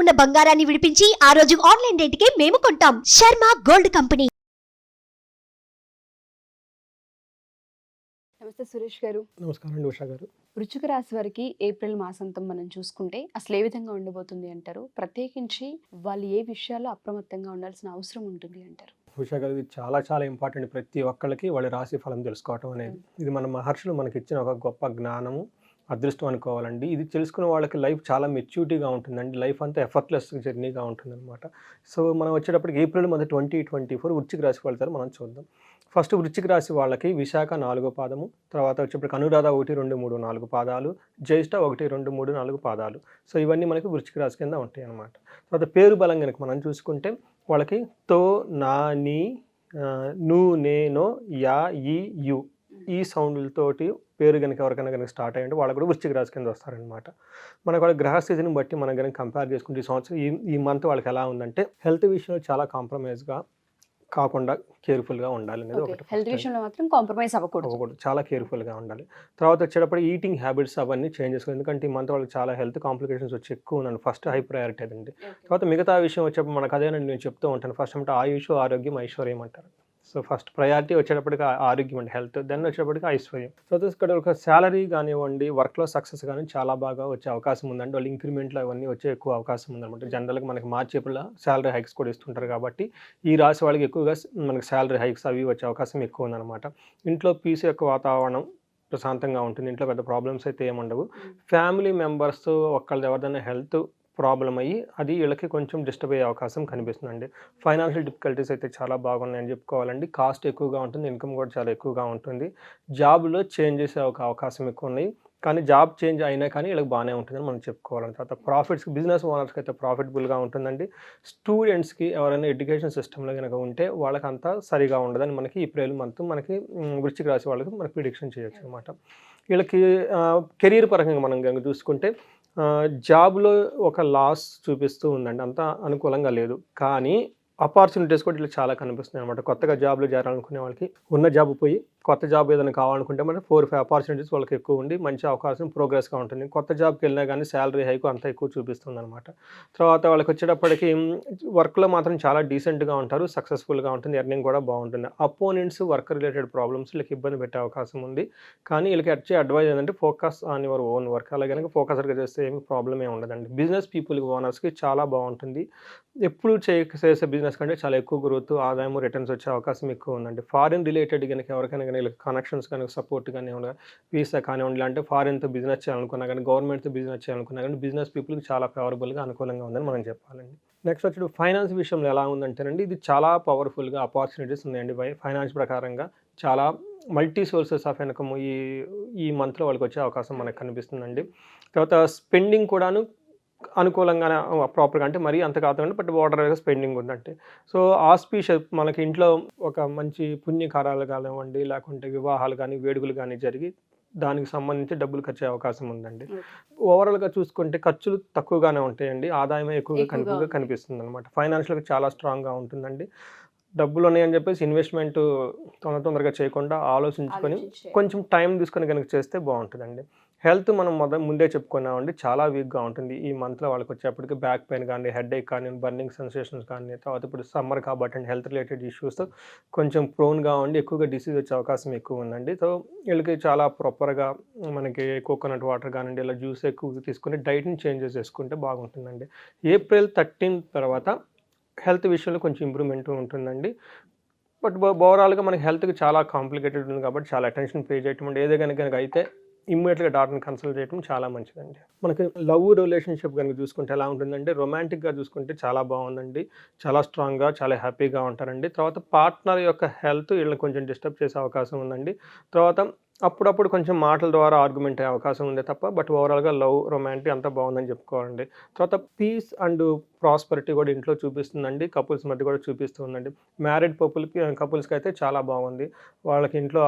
ఉన్న బంగారాన్ని విడిపించి ఆ రోజు ఆన్లైన్ రేటుకే మేము కొంటాం. Sharma gold company. నమస్తే సురేష్ గారు. నమస్కారం అండి ఉషా గారు. వృశ్చిక రాశి వారికి ఏప్రిల్ మాసాంతం మనం చూసుకుంటే అసలు ఏ విధంగా ఉండబోతుంది అంటారు? ప్రత్యేకించి వాళ్ళు ఏ విషయాల్లో అప్రమత్తంగా ఉండాల్సిన అవసరం ఉంటుంది అంటారు? ఉషా గారు ఇది చాలా చాలా ఇంపార్టెంట్ ప్రతి ఒక్కళ్ళకి వాళ్ళ రాశి ఫలం తెలుసుకోవటం అనేది. ఇది మన మహర్షులు మనకి ఇచ్చిన ఒక గొప్ప జ్ఞానము. అదృష్టం అనుకోవాలండి. ఇది తెలుసుకున్న వాళ్ళకి లైఫ్ చాలా మెచ్యూరిటీగా ఉంటుందండి. లైఫ్ అంతా ఎఫర్ట్లెస్ జర్నీగా ఉంటుందన్నమాట. సో మనం వచ్చేటప్పటికి ఏప్రిల్ మొదటి ట్వంటీ ట్వంటీ ఫోర్ వృచ్చిక రాశి వాళ్ళతో మనం చూద్దాం. ఫస్ట్ వృచ్చిక రాశి వాళ్ళకి విశాఖ నాలుగో పాదము తర్వాత వచ్చేప్పటికి అనురాధ ఒకటి రెండు మూడు నాలుగు పాదాలు జ్యేష్ఠ ఒకటి రెండు మూడు నాలుగు పాదాలు. సో ఇవన్నీ మనకి వృచ్చిక రాశి కింద ఉంటాయి అన్నమాట తర్వాత పేరు బలం కనుక మనం చూసుకుంటే వాళ్ళకి తో నా నీ ఆ, ను నేనో యా ఈ యు ఈ సౌండ్లతోటి పేరు కనుక ఎవరికైనా కనుక స్టార్ట్ అయ్యంటే వాళ్ళు కూడా వృశ్చిక రాశి కింద వస్తారనమాట మనకు వాళ్ళ గ్రహ స్థితిని బట్టి మనం కనుక కంపేర్ చేసుకుంటే ఈ సంవత్సరం ఈ ఈ మంత్ వాళ్ళకి ఎలా ఉందంటే హెల్త్ విషయంలో చాలా కాంప్రమైజ్గా కాకుండా కేర్ఫుల్గా ఉండాలి అనేది ఒకటి హెల్త్. విషయంలో మాత్రం కాంప్రమైజ్ అవ్వకూడదు. అవ్వకూడదు. చాలా కేర్ఫుల్గా ఉండాలి. తర్వాత వచ్చేటప్పుడు ఈటింగ్ హ్యాబిట్స్ అవన్నీ చేంజ్ చేసుకోవాలి. ఎందుకంటే ఈ మంత్ వాళ్ళకి చాలా హెల్త్ కాంప్లికేషన్స్ వచ్చి ఎక్కువ ఉన్నాను ఫస్ట్ హై ప్రయారిటీ అదండి తర్వాత మిగతా విషయం వచ్చేప్పుడు మనకు అదేనండి నేను చెప్తూ ఉంటాను. ఫస్ట్ అంటే ఆయుష్ ఆరోగ్యం ఐశ్వర్యం అంటారు. సో ఫస్ట్ ప్రయారిటీ వచ్చేటప్పటికి ఆరోగ్యం అండి హెల్త్ దెన్ వచ్చేటప్పటికి ఐశ్వర్యం. సో ఇక్కడ ఒక శాలరీ కానివ్వండి వర్క్లో సక్సెస్ కానీ చాలా బాగా వచ్చే అవకాశం ఉందండి. వాళ్ళు ఇంక్రిమెంట్లు అవన్నీ వచ్చే ఎక్కువ అవకాశం ఉందన్నమాట. జనరల్గా మనకి మార్చి ఏప్రిల్ శాలరీ హైక్స్ కూడా ఇస్తుంటారు కాబట్టి ఈ రాశి వాళ్ళకి ఎక్కువగా మనకి శాలరీ హైక్స్ అవి వచ్చే అవకాశం ఎక్కువ ఉందన్నమాట. ఇంట్లో పీస్ యొక్క వాతావరణం ప్రశాంతంగా ఉంటుంది. ఇంట్లో పెద్ద ప్రాబ్లమ్స్ అయితే ఏముండవు ఫ్యామిలీ మెంబర్స్ ఒకళ్ళది ఎవరిదైనా హెల్త్ ప్రాబ్లం అయ్యి అది వీళ్ళకి కొంచెం డిస్టర్బ్ అయ్యే అవకాశం కనిపిస్తుందండి. ఫైనాన్షియల్ డిఫికల్టీస్ అయితే చాలా బాగున్నాయని చెప్పుకోవాలండి. కాస్ట్ ఎక్కువగా ఉంటుంది ఇన్కమ్ కూడా చాలా ఎక్కువగా ఉంటుంది. జాబ్లో చేంజ్ చేసే ఒక అవకాశం ఎక్కువ ఉన్నాయి కానీ జాబ్ చేంజ్ అయినా కానీ వీళ్ళకి బాగానే ఉంటుందని మనం చెప్పుకోవాలి తర్వాత ప్రాఫిట్స్ బిజినెస్ ఓనర్స్కి అయితే ప్రాఫిటబుల్గా ఉంటుందండి. స్టూడెంట్స్కి ఎవరైనా ఎడ్యుకేషన్ సిస్టంలో కనుక ఉంటే వాళ్ళకి అంతా సరిగా ఉండదని మనకి ఏప్రిల్ మంత్ మనకి మ్, రాసి వాళ్ళకి మనకి ప్రిడిక్షన్ చేయొచ్చు అనమాట వీళ్ళకి కెరీర్ పరంగా మనం కనుక చూసుకుంటే జాబ్లో ఒక లాస్ చూపిస్తూ ఉందండి. అంత అనుకూలంగా లేదు. కానీ ఆపర్చునిటీస్ కూడా ఇట్లా చాలా కనిపిస్తున్నాయి అనమాట కొత్తగా జాబ్లో చేరాలనుకునే వాళ్ళకి ఉన్న జాబ్ పోయి కొత్త జాబ్ ఏదైనా కావాలనుకుంటే మనకి ఫోర్ ఫైవ్ ఆపర్చునిటీస్ వాళ్ళకి ఎక్కువ ఉండి మంచి అవకాశం ప్రోగ్రెస్గా ఉంటుంది. కొత్త జాబ్కి వెళ్ళినా కానీ శాలరీ హైక్ అంత ఎక్కువ చూపిస్తుంది అనమాట తర్వాత వాళ్ళకి వచ్చేటప్పటికి వర్క్లో మాత్రం చాలా డీసెంట్గా ఉంటారు సక్సెస్ఫుల్గా ఉంటుంది ఎర్నింగ్ కూడా బాగుంటుంది. అపోనెంట్స్ వర్క్ రిలేటెడ్ ప్రాబ్లమ్స్ వీళ్ళకి ఇబ్బంది పెట్టే అవకాశం ఉంది. కానీ వీళ్ళకి వచ్చే అడ్వైజ్ ఏంటంటే focus on your own work అలాగే కనుక ఫోకస్డ్గా చేస్తే ఏమి ప్రాబ్లం ఏమి ఉండదండి. బిజినెస్ పీపుల్ ఓనర్స్కి చాలా బాగుంటుంది. ఎప్పుడు చే చేసే బిజినెస్ కంటే చాలా ఎక్కువ గ్రోత్ ఆదాయం రిటర్న్స్ వచ్చే అవకాశం ఎక్కువ ఉందండి. ఫారిన్ రిలేటెడ్ కనుక ఎవరికైనా కానీ కనెక్షన్స్ కానీ సపోర్ట్ కానీ వీసా కానివ్వండి అంటే ఫారిన్తో బిజినెస్ చేయాలనుకున్నా కానీ గవర్నమెంట్తో బిజినెస్ చేయాలనుకున్నా కానీ బిజినెస్ పీపుల్కి చాలా ఫేవరబుల్గా అనుకూలంగా ఉందని మనం చెప్పాలండి. నెక్స్ట్ వచ్చి ఫైనాన్స్ విషయంలో ఎలా ఉందంటేనండి ఇది చాలా పవర్ఫుల్గా ఆపర్చునిటీస్ ఉన్నాయండి. ఫైనాన్స్ ప్రకారంగా చాలా మల్టీ సోర్సెస్ ఆఫ్ ఇన్కమ్ ఈ ఈ మంత్లో వాళ్ళకి వచ్చే అవకాశం మనకు కనిపిస్తుందండి. తర్వాత స్పెండింగ్ కూడాను అనుకూలంగానే ప్రాపర్గా అంటే మరీ అంత కాదండి బట్ వాటర్ స్పెండింగ్ ఉందంటే. సో ఆస్పీషియస్ మనకి ఇంట్లో ఒక మంచి పుణ్యకారాలు కానివ్వండి లేకుంటే వివాహాలు కానీ వేడుకలు కానీ జరిగి దానికి సంబంధించి డబ్బులు ఖర్చు అవకాశం ఉందండి. ఓవరాల్గా చూసుకుంటే ఖర్చులు తక్కువగానే ఉంటాయండి ఆదాయమే ఎక్కువగా ఎక్కువగా కనిపి ఉంటుంది. కనిపిస్తుంది అనమాట ఫైనాన్షియల్గా చాలా స్ట్రాంగ్గా ఉంటుందండి. డబ్బులు ఉన్నాయని చెప్పేసి ఇన్వెస్ట్మెంట్ తొందర తొందరగా చేయకుండా ఆలోచించుకొని ఆలోచించే. కొంచెం టైం తీసుకొని కనుక చేస్తే బాగుంటుందండి. హెల్త్ మనం మొద ముందే చెప్పుకున్నామండి చాలా వీక్గా ఉంటుంది. ఈ మంత్లో వాళ్ళకి వచ్చేప్పటికి బ్యాక్ పెయిన్ కానీ హెడ్ ఏక్ కానీ బర్నింగ్ సెన్సేషన్స్ కానీ తర్వాత ఇప్పుడు సమ్మర్ కాబట్టి అండి హెల్త్ రిలేటెడ్ ఇష్యూస్ కొంచెం ప్రోన్గా ఉండి ఎక్కువగా డిసీజ్ వచ్చే అవకాశం ఎక్కువ ఉందండి సో వీళ్ళకి చాలా ప్రాపర్గా మనకి కోకోనట్ వాటర్ కానివ్వండి ఇలా జ్యూస్ ఎక్కువ తీసుకుని డైట్ని చేంజెస్ చేసుకుంటే బాగుంటుందండి. ఏప్రిల్ థర్టీన్ తర్వాత హెల్త్ విషయంలో కొంచెం ఇంప్రూవ్మెంట్ ఉంటుందండి. బట్ ఓవరాల్గా మనకి హెల్త్కి చాలా కాంప్లికేటెడ్ ఉంది కాబట్టి చాలా అటెన్షన్ పే చేయటం అంటే ఏదో కనుక అయితే ఇమ్మీడియట్గా డాక్టర్ని కన్సల్ట్ చేయడం చాలా మంచిదండి. మనకి లవ్ రిలేషన్షిప్ కనుక చూసుకుంటే ఎలా ఉంటుందంటే రొమాంటిక్గా చూసుకుంటే చాలా బాగుందండి. చాలా స్ట్రాంగ్గా చాలా హ్యాపీగా ఉంటారండి. తర్వాత పార్ట్నర్ యొక్క హెల్త్ వీళ్ళని కొంచెం డిస్టర్బ్ చేసే అవకాశం ఉందండి. తర్వాత అప్పుడప్పుడు కొంచెం మాటల ద్వారా ఆర్గ్యుమెంట్ అయ్యే అవకాశం ఉంది తప్ప బట్ ఓవరాల్గా లవ్ రొమాంటిక్ అంతా బాగుందని చెప్పుకోవాలండి. తర్వాత పీస్ అండ్ ప్రాస్పరిటీ కూడా ఇంట్లో చూపిస్తుందండి కపుల్స్ మధ్య కూడా చూపిస్తుందండి మ్యారీడ్ పప్పులకి కపుల్స్కి అయితే చాలా బాగుంది. వాళ్ళకి ఇంట్లో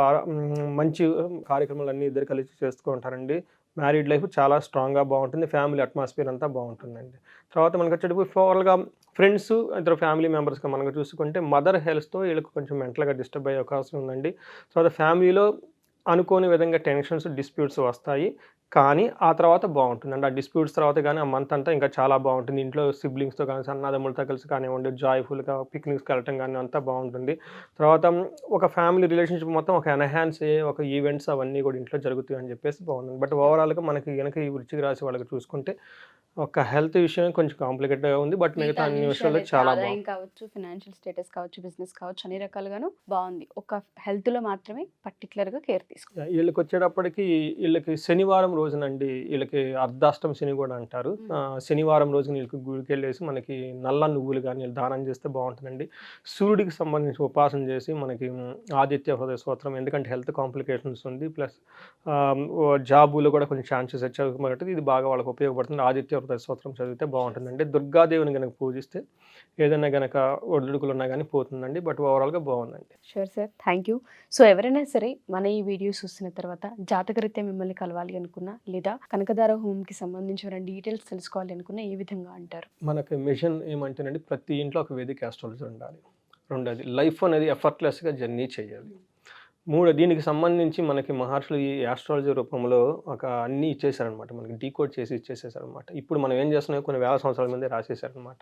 మంచి కార్యక్రమాలు అన్నీ ఇద్దరు కలిసి చేసుకుంటారండి మ్యారీడ్ లైఫ్ చాలా స్ట్రాంగ్గా బాగుంటుంది ఫ్యామిలీ అట్మాస్ఫియర్ అంతా బాగుంటుందండి. తర్వాత మనకి వచ్చేటప్పుడు ఓవరాల్గా ఫ్రెండ్స్ ఇద్దరు ఫ్యామిలీ మెంబర్స్గా మనకు చూసుకుంటే మదర్ హెల్త్తో వీళ్ళకి కొంచెం మెంటల్గా డిస్టర్బ్ అయ్యే అవకాశం ఉందండి. తర్వాత ఫ్యామిలీలో అనుకోని విధంగా టెన్షన్స్ డిస్ప్యూట్స్ వస్తాయి. కానీ ఆ తర్వాత బాగుంటుంది. అంటే ఆ డిస్ప్యూట్స్ తర్వాత కానీ ఆ మంత్ అంతా ఇంకా చాలా బాగుంటుంది. ఇంట్లో సిబ్లింగ్స్తో కానీ సన్నదమ్ములతో కలిసి కానివ్వండి జాయ్ఫుల్గా పిక్నిక్స్కి వెళ్ళటం కానీ అంతా బాగుంటుంది. తర్వాత ఒక ఫ్యామిలీ రిలేషన్షిప్ మొత్తం ఒక ఎన్హాన్స్ అయ్యే ఒక ఈవెంట్స్ అవన్నీ కూడా ఇంట్లో జరుగుతాయి అని చెప్పేసి బాగుంటుంది. బట్ ఓవరాల్గా మనకి కనుక ఈ వృచ్చిక రాశి వాళ్ళకి చూసుకుంటే ఒక హెల్త్ విషయం కొంచెం కాంప్లికేటెడ్గా ఉంది. బట్ మిగతా అన్ని విషయాల్లో చాలా బాగుంది. కావచ్చు ఫినాన్షియల్ స్టేటస్ కావచ్చు బిజినెస్ కావచ్చు అన్ని రకాలుగాను బాగుంది. ఒక హెల్త్లో మాత్రమే పర్టికులర్గా కేర్ తీసుకో వీళ్ళకి వచ్చేటప్పటికి వీళ్ళకి శనివారం రోజునండి వీళ్ళకి అర్ధాష్టం శని కూడా అంటారు. శనివారం రోజున వీళ్ళకి గుడికి వెళ్ళేసి మనకి నల్ల నువ్వులు కానీ వీళ్ళు దానం చేస్తే బాగుంటుందండి. సూర్యుడికి సంబంధించి ఉపాసన చేసి మనకి ఆదిత్య హృదయ స్తోత్రం ఎందుకంటే హెల్త్ కాంప్లికేషన్స్ ఉంది. ప్లస్ జాబులో కూడా కొంచెం ఛాన్సెస్ వచ్చాయి కాబట్టి ఇది బాగా వాళ్ళకి ఉపయోగపడుతుంది. ఆదిత్య హృదయ స్తోత్రం చదివితే బాగుంటుందండి. దుర్గాదేవిని కనుక పూజిస్తే ఏదైనా కనుక ఒడిదుడుకులు ఉన్నా కానీ పోతుందండి. బట్ ఓవరాల్గా బాగుందండి. Sure sir thank you so ఎవరైనా సరే మన ఈ వీడియో చూసిన తర్వాత జాతకరీత్యా మిమ్మల్ని కలవాలి అనుకున్నా లేదా కనకదార హోమ్కి సంబంధించిన డీటెయిల్స్ తెలుసుకోవాలి అనుకున్నా ఏ విధంగా అంటారు? మనకి మిషన్ ఏమంటేనండి ప్రతి ఇంట్లో ఒక వేదిక ఆస్ట్రాలజీ ఉండాలి. రెండోది లైఫ్ అనేది ఎఫర్ట్లెస్గా జర్నీ చేయాలి. మూడు దీనికి సంబంధించి మనకి మహర్షులు ఈ ఆస్ట్రాలజీ రూపంలో ఒక అన్నీ ఇచ్చేసారనమాట మనకి డీకోడ్ చేసి ఇచ్చేసేసారనమాట ఇప్పుడు మనం ఏం చేస్తున్నాం? కొన్ని వేల సంవత్సరాల ముందే రాసేసారనమాట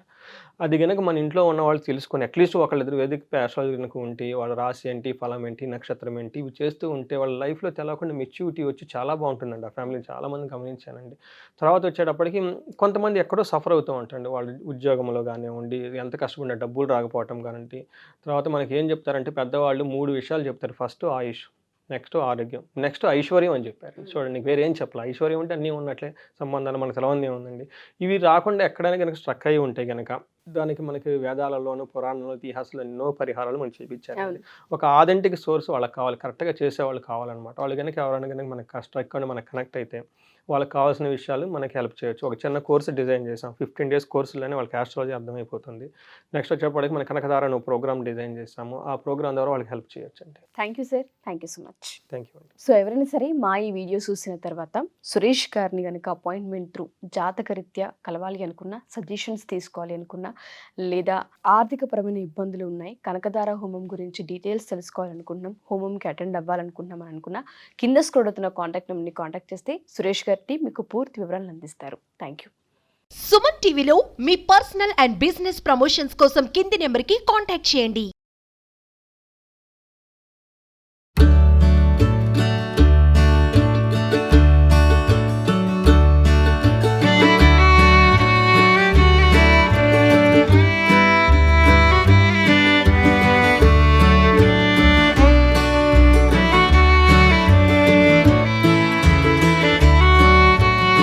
అది కనుక మన ఇంట్లో ఉన్న వాళ్ళు తెలుసుకొని అట్లీస్ట్ ఒకళ్ళిద్దరు వేదిక ఆస్ట్రాలజీ కనుక ఉంటే వాళ్ళ రాశి ఏంటి ఫలం ఏంటి నక్షత్రం ఏంటి ఇవి చేస్తూ ఉంటే వాళ్ళ లైఫ్లో తెలవకుండా మెచ్యూరిటీ వచ్చి చాలా బాగుంటుందండి. ఆ ఫ్యామిలీ చాలామంది గమనించానండి. తర్వాత వచ్చేటప్పటికి కొంతమంది ఎక్కడో సఫర్ అవుతూ ఉంటారండి. వాళ్ళు ఉద్యోగంలో కానివ్వండి ఎంత కష్టపడిన డబ్బులు రాకపోవటం కానివ్వండి. తర్వాత మనకి ఏం చెప్తారంటే పెద్దవాళ్ళు మూడు విషయాలు చెప్తారు. ఫస్ట్ ఆయుష్. నెక్స్ట్ ఆరోగ్యం. నెక్స్ట్ ఐశ్వర్యం అని చెప్పారు. చూడండి వేరే ఏం చెప్పాలి. ఐశ్వర్యం అంటే అన్నీ ఉన్నట్లే సంబంధాలు మనకు తెలవని ఉందండి. ఇవి రాకుండా ఎక్కడైనా కనుక స్ట్రక్ అయ్యి ఉంటే కనుక దానికి మనకి వేదాలలోను పురాణంలో ఇతిహాసాలు ఎన్నో పరిహారాలు మనకి చూపించారు. ఒక ఆథెంటిక్ సోర్స్ వాళ్ళకి కావాలి. కరెక్ట్గా చేసేవాళ్ళు కావాలన్నమాట. వాళ్ళు కనుక ఎవరైనా కనుక మనకి స్ట్రక్ అని మనకు కనెక్ట్ అయితే వాళ్ళకి కావాల్సిన విషయాలు మనకి హెల్ప్ చేయొచ్చు. ఒక చిన్న కోర్సు డిజైన్ చేసాం ఫిఫ్టీన్ డేస్ కోర్సులోనే వాళ్ళకి ఆస్ట్రాలజీ అర్థమైపోతుంది. నెక్స్ట్ వచ్చేప్పటికి మన కనకదార నువ్వు ప్రోగ్రామ్ డిజైన్ చేసాము ఆ ప్రోగ్రామ్ ద్వారా వాళ్ళకి హెల్ప్ చేయొచ్చు అండి thank you sir thank you so much thank you so ఎవరైనా సరే మా ఈ వీడియో చూసిన తర్వాత సురేష్ గారిని కనుక అపాయింట్మెంట్ త్రూ జాతకరీత్యా కలవాలి అనుకున్నా సజెషన్స్ తీసుకోవాలి అనుకున్నా లేదా ఆర్థికపరమైన ఇబ్బందులు ఉన్నాయి కనకదార హోమం గురించి డీటెయిల్స్ తెలుసుకోవాలనుకుంటున్నాం హోమంకి అటెండ్ అవ్వాలనుకుంటున్నాం అని అనుకున్నా కింద స్క్రోడ్ అవుతున్న కాంటాక్ట్ నెంబర్ని కాంటాక్ట్ చేస్తే సురేష్ గారి మీకు పూర్తి వివరాలను అందిస్తారు. థ్యాంక్ యూ సుమన్ టీవీలో మీ పర్సనల్ అండ్ బిజినెస్ ప్రమోషన్స్ కోసం కింది నెంబర్కి కాంటాక్ట్ చేయండి.